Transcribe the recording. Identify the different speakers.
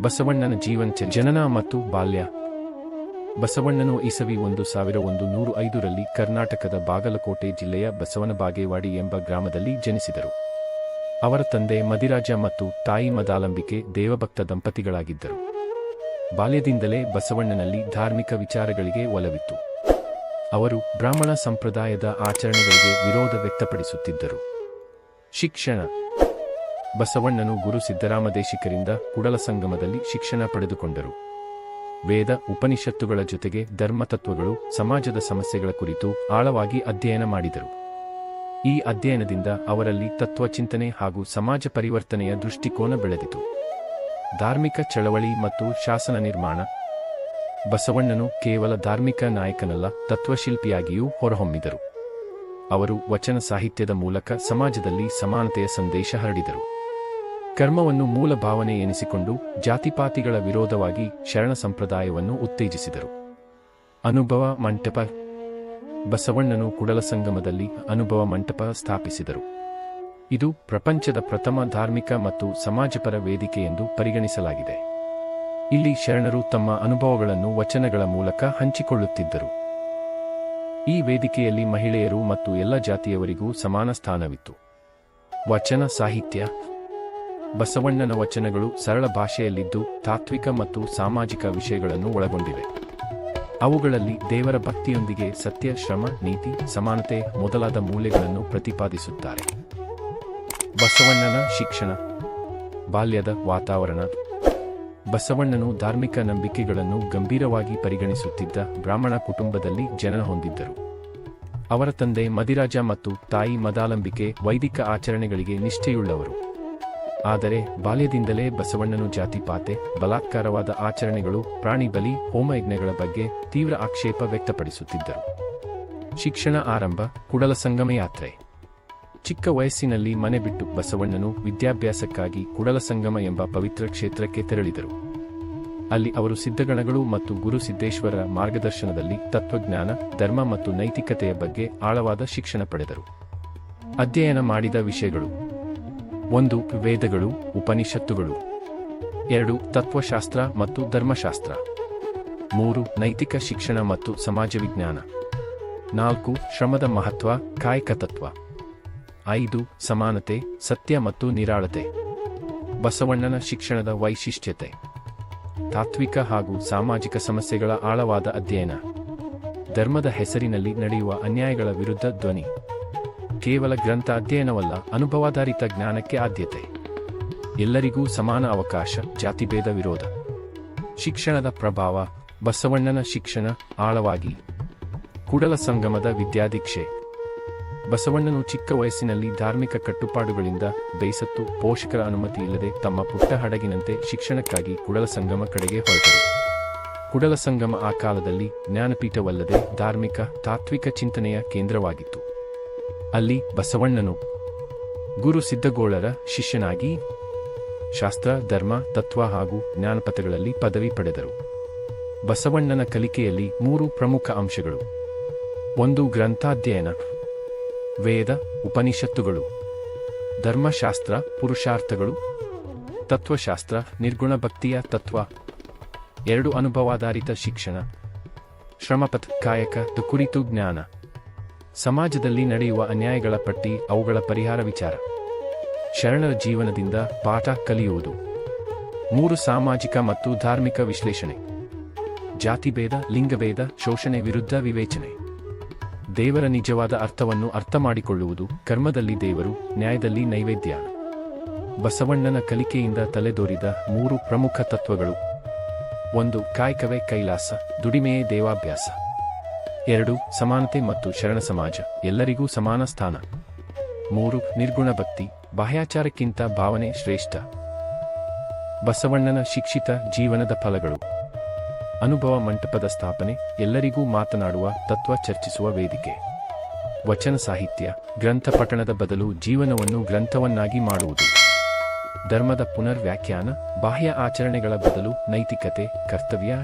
Speaker 1: ಬಸವಣ್ಣನ ಜೀವನ ಜನನ ಮತ್ತು ಬಾಲ್ಯ. ಬಸವಣ್ಣನು ಇಸವಿ ಒಂದು ಸಾವಿರ ಒಂದು ನೂರು ಐದರಲ್ಲಿ ಕರ್ನಾಟಕದ ಬಾಗಲಕೋಟೆ ಜಿಲ್ಲೆಯ ಬಸವನ ಬಾಗೇವಾಡಿ ಎಂಬ ಗ್ರಾಮದಲ್ಲಿ ಜನಿಸಿದರು. ಅವರ ತಂದೆ ಮದಿರಾಜ ಮತ್ತು ತಾಯಿ ಮದಾಲಂಬಿಕೆ ದೇವಭಕ್ತ ದಂಪತಿಗಳಾಗಿದ್ದರು. ಬಾಲ್ಯದಿಂದಲೇ ಬಸವಣ್ಣನಲ್ಲಿ ಧಾರ್ಮಿಕ ವಿಚಾರಗಳಿಗೆ ಒಲವಿತ್ತು. ಅವರು ಬ್ರಾಹ್ಮಣ ಸಂಪ್ರದಾಯದ ಆಚರಣೆಗಳಿಗೆ ವಿರೋಧ ವ್ಯಕ್ತಪಡಿಸುತ್ತಿದ್ದರು. ಶಿಕ್ಷಣ ಬಸವಣ್ಣನು ಗುರು ಸಿದ್ದರಾಮದೇಶಿಕರಿಂದ ಕುಡಲ ಸಂಗಮದಲ್ಲಿ ಶಿಕ್ಷಣ ಪಡೆದುಕೊಂಡರು. ವೇದ, ಉಪನಿಷತ್ತುಗಳ ಜೊತೆಗೆ ಧರ್ಮತತ್ವಗಳು ಸಮಾಜದ ಸಮಸ್ಯೆಗಳ ಕುರಿತು ಆಳವಾಗಿ ಅಧ್ಯಯನ ಮಾಡಿದರು. ಈ ಅಧ್ಯಯನದಿಂದ ಅವರಲ್ಲಿ ತತ್ವಚಿಂತನೆ ಹಾಗೂ ಸಮಾಜ ಪರಿವರ್ತನೆಯ ದೃಷ್ಟಿಕೋನ ಬೆಳೆದಿತು. ಧಾರ್ಮಿಕ ಚಳವಳಿ ಮತ್ತು ಶಾಸನ ನಿರ್ಮಾಣ. ಬಸವಣ್ಣನು ಕೇವಲ ಧಾರ್ಮಿಕ ನಾಯಕನಲ್ಲ, ತತ್ವಶಿಲ್ಪಿಯಾಗಿಯೂ ಹೊರಹೊಮ್ಮಿದರು. ಅವರು ವಚನ ಸಾಹಿತ್ಯದ ಮೂಲಕ ಸಮಾಜದಲ್ಲಿ ಸಮಾನತೆಯ ಸಂದೇಶ ಹರಡಿದರು. ಕರ್ಮವನ್ನು ಮೂಲ ಭಾವನೆ ಎನಿಸಿಕೊಂಡು ಜಾತಿಪಾತಿಗಳ ವಿರೋಧವಾಗಿ ಶರಣ ಸಂಪ್ರದಾಯವನ್ನು ಉತ್ತೇಜಿಸಿದರು. ಅನುಭವ ಮಂಟಪ, ಬಸವಣ್ಣನು ಕುಡಲ ಸಂಗಮದಲ್ಲಿ ಅನುಭವ ಮಂಟಪ ಸ್ಥಾಪಿಸಿದರು. ಇದು ಪ್ರಪಂಚದ ಪ್ರಥಮ ಧಾರ್ಮಿಕ ಮತ್ತು ಸಮಾಜಪರ ವೇದಿಕೆ ಎಂದು ಪರಿಗಣಿಸಲಾಗಿದೆ. ಇಲ್ಲಿ ಶರಣರು ತಮ್ಮ ಅನುಭವಗಳನ್ನು ವಚನಗಳ ಮೂಲಕ ಹಂಚಿಕೊಳ್ಳುತ್ತಿದ್ದರು. ಈ ವೇದಿಕೆಯಲ್ಲಿ ಮಹಿಳೆಯರು ಮತ್ತು ಎಲ್ಲ ಜಾತಿಯವರಿಗೂ ಸಮಾನ ಸ್ಥಾನವಿತ್ತು. ವಚನ ಸಾಹಿತ್ಯ ಬಸವಣ್ಣನ ವಚನಗಳು ಸರಳ ಭಾಷೆಯಲ್ಲಿದ್ದು ತಾತ್ವಿಕ ಮತ್ತು ಸಾಮಾಜಿಕ ವಿಷಯಗಳನ್ನು ಒಳಗೊಂಡಿವೆ. ಅವುಗಳಲ್ಲಿ ದೇವರ ಭಕ್ತಿಯೊಂದಿಗೆ ಸತ್ಯ, ಶ್ರಮ, ನೀತಿ, ಸಮಾನತೆ ಮೊದಲಾದ ಮೌಲ್ಯಗಳನ್ನು ಪ್ರತಿಪಾದಿಸುತ್ತಾರೆ. ಬಸವಣ್ಣನ ಶಿಕ್ಷಣ, ಬಾಲ್ಯದ ವಾತಾವರಣ. ಬಸವಣ್ಣನು ಧಾರ್ಮಿಕ ನಂಬಿಕೆಗಳನ್ನು ಗಂಭೀರವಾಗಿ ಪರಿಗಣಿಸುತ್ತಿದ್ದ ಬ್ರಾಹ್ಮಣ ಕುಟುಂಬದಲ್ಲಿ ಜನನ ಹೊಂದಿದ್ದರು. ಅವರ ತಂದೆ ಮದಿರಾಜ ಮತ್ತು ತಾಯಿ ಮದಾಲಂಬಿಕೆ ವೈದಿಕ ಆಚರಣೆಗಳಿಗೆ ನಿಷ್ಠೆಯುಳ್ಳವರು. ಆದರೆ ಬಾಲ್ಯದಿಂದಲೇ ಬಸವಣ್ಣನು ಜಾತಿಪಾತೆ ಬಲಾತ್ಕಾರವಾದ ಆಚರಣೆಗಳು, ಪ್ರಾಣಿ ಬಲಿ ಹೋಮಯಜ್ಞಗಳ ಬಗ್ಗೆ ತೀವ್ರ ಆಕ್ಷೇಪ ವ್ಯಕ್ತಪಡಿಸುತ್ತಿದ್ದರು. ಶಿಕ್ಷಣ ಆರಂಭ, ಕುಡಲ ಸಂಗಮ ಯಾತ್ರೆ. ಚಿಕ್ಕ ವಯಸ್ಸಿನಲ್ಲಿ ಮನೆ ಬಿಟ್ಟು ಬಸವಣ್ಣನು ವಿದ್ಯಾಭ್ಯಾಸಕ್ಕಾಗಿ ಕುಡಲ ಸಂಗಮ ಎಂಬ ಪವಿತ್ರ ಕ್ಷೇತ್ರಕ್ಕೆ ತೆರಳಿದರು. ಅಲ್ಲಿ ಅವರು ಸಿದ್ಧಗಣಗಳು ಮತ್ತು ಗುರು ಸಿದ್ದೇಶ್ವರರ ಮಾರ್ಗದರ್ಶನದಲ್ಲಿ ತತ್ವಜ್ಞಾನ, ಧರ್ಮ ಮತ್ತು ನೈತಿಕತೆಯ ಬಗ್ಗೆ ಆಳವಾದ ಶಿಕ್ಷಣ ಪಡೆದರು. ಅಧ್ಯಯನ ಮಾಡಿದ ವಿಷಯಗಳು. ಒಂದು ವೇದಗಳು, ಉಪನಿಷತ್ತುಗಳು. ಎರಡು ತತ್ವಶಾಸ್ತ್ರ ಮತ್ತು ಧರ್ಮಶಾಸ್ತ್ರ. ಮೂರು ನೈತಿಕ ಶಿಕ್ಷಣ ಮತ್ತು ಸಮಾಜ ವಿಜ್ಞಾನ. ನಾಲ್ಕು ಶ್ರಮದ ಮಹತ್ವ, ಕಾಯಕ ತತ್ವ. ಐದು ಸಮಾನತೆ, ಸತ್ಯ ಮತ್ತು ನಿರಾಳತೆ. ಬಸವಣ್ಣನ ಶಿಕ್ಷಣದ ವೈಶಿಷ್ಟ್ಯತೆ. ತಾತ್ವಿಕ ಹಾಗೂ ಸಾಮಾಜಿಕ ಸಮಸ್ಯೆಗಳ ಆಳವಾದ ಅಧ್ಯಯನ. ಧರ್ಮದ ಹೆಸರಿನಲ್ಲಿ ನಡೆಯುವ ಅನ್ಯಾಯಗಳ ವಿರುದ್ಧ ಧ್ವನಿ. ಕೇವಲ ಗ್ರಂಥ ಅಧ್ಯಯನವಲ್ಲ ಅನುಭವಾಧಾರಿತ ಜ್ಞಾನಕ್ಕೆ ಆದ್ಯತೆ. ಎಲ್ಲರಿಗೂ ಸಮಾನ ಅವಕಾಶ ಜಾತಿಭೇದ ವಿರೋಧ. ಶಿಕ್ಷಣದ ಪ್ರಭಾವ, ಬಸವಣ್ಣನ ಶಿಕ್ಷಣ ಆಳವಾಗಿ. ಕುಡಲ ಸಂಗಮದ ವಿದ್ಯಾದೀಕ್ಷೆ. ಬಸವಣ್ಣನು ಚಿಕ್ಕ ವಯಸ್ಸಿನಲ್ಲಿ ಧಾರ್ಮಿಕ ಕಟ್ಟುಪಾಡುಗಳಿಂದ ಬೇಸತ್ತು, ಪೋಷಕರ ಅನುಮತಿ ಇಲ್ಲದೆ ತಮ್ಮ ಪುಟ್ಟ ಹಡಗಿನಂತೆ ಶಿಕ್ಷಣಕ್ಕಾಗಿ ಕುಡಲ ಸಂಗಮ ಕಡೆಗೆ ಹೊರಟರು. ಕುಡಲ ಸಂಗಮ ಆ ಕಾಲದಲ್ಲಿ ಜ್ಞಾನಪೀಠವಲ್ಲದೆ ಧಾರ್ಮಿಕ, ತಾತ್ವಿಕ ಚಿಂತನೆಯ ಕೇಂದ್ರವಾಗಿತ್ತು. ಅಲ್ಲಿ ಬಸವಣ್ಣನು ಗುರು ಸಿದ್ದಗೋಳರ ಶಿಷ್ಯನಾಗಿ ಶಾಸ್ತ್ರ, ಧರ್ಮ, ತತ್ವ ಹಾಗೂ ಜ್ಞಾನಪಥಗಳಲ್ಲಿ ಪದವಿ ಪಡೆದರು. ಬಸವಣ್ಣನ ಕಲಿಕೆಯಲ್ಲಿ ಮೂರು ಪ್ರಮುಖ ಅಂಶಗಳು. ಒಂದು ಗ್ರಂಥಾಧ್ಯಯನ, ವೇದ, ಉಪನಿಷತ್ತುಗಳು. ಧರ್ಮಶಾಸ್ತ್ರ, ಪುರುಷಾರ್ಥಗಳು. ತತ್ವಶಾಸ್ತ್ರ ನಿರ್ಗುಣ ಭಕ್ತಿಯ ತತ್ವ. ಎರಡು ಅನುಭವಾಧಾರಿತ ಶಿಕ್ಷಣ. ಶ್ರಮಪಥ ಕಾಯಕ ಕುರಿತು ಜ್ಞಾನ. ಸಮಾಜದಲ್ಲಿ ನಡೆಯುವ ಅನ್ಯಾಯಗಳ ಪಟ್ಟಿ, ಅವುಗಳ ಪರಿಹಾರ ವಿಚಾರ. ಶರಣರ ಜೀವನದಿಂದ ಪಾಠ ಕಲಿಯುವುದು. ಮೂರು ಸಾಮಾಜಿಕ ಮತ್ತು ಧಾರ್ಮಿಕ ವಿಶ್ಲೇಷಣೆ. ಜಾತಿಭೇದ ಲಿಂಗಭೇದ ಶೋಷಣೆ ವಿರುದ್ಧ ವಿವೇಚನೆ. ದೇವರ ನಿಜವಾದ ಅರ್ಥವನ್ನು ಅರ್ಥ ಮಾಡಿಕೊಳ್ಳುವುದು, ಕರ್ಮದಲ್ಲಿ ದೇವರು, ನ್ಯಾಯದಲ್ಲಿ ನೈವೇದ್ಯ. ಬಸವಣ್ಣನ ಕಲಿಕೆಯಿಂದ ತಲೆದೋರಿದ ಮೂರು ಪ್ರಮುಖ ತತ್ವಗಳು. ಒಂದು, ಕಾಯಕವೇ ಕೈಲಾಸ, ದುಡಿಮೆಯೇ ದೇವಾಭ್ಯಾಸ. ಎರಡು, ಸಮಾನತೆ ಮತ್ತು ಶರಣ ಸಮಾಜ, ಎಲ್ಲರಿಗೂ ಸಮಾನ ಸ್ಥಾನ. ಮೂರು, ನಿರ್ಗುಣ ಭಕ್ತಿ, ಬಾಹ್ಯಾಚಾರಕ್ಕಿಂತ ಭಾವನೆ ಶ್ರೇಷ್ಠ. ಬಸವಣ್ಣನ ಶಿಕ್ಷಿತ ಜೀವನದ ಫಲಗಳು. ಅನುಭವ ಮಂಟಪದ ಸ್ಥಾಪನೆ, ಎಲ್ಲರಿಗೂ ಮಾತನಾಡುವ, ತತ್ವ ಚರ್ಚಿಸುವ ವೇದಿಕೆ. ವಚನ ಸಾಹಿತ್ಯ, ಗ್ರಂಥ ಪಠಣದ ಬದಲು ಜೀವನವನ್ನು ಗ್ರಂಥವನ್ನಾಗಿ ಮಾಡುವುದು. ಧರ್ಮದ ಪುನರ್ ವ್ಯಾಖ್ಯಾನ ಬಾಹ್ಯ ಆಚರಣೆಗಳ ಬದಲು ನೈತಿಕತೆ, ಕರ್ತವ್ಯ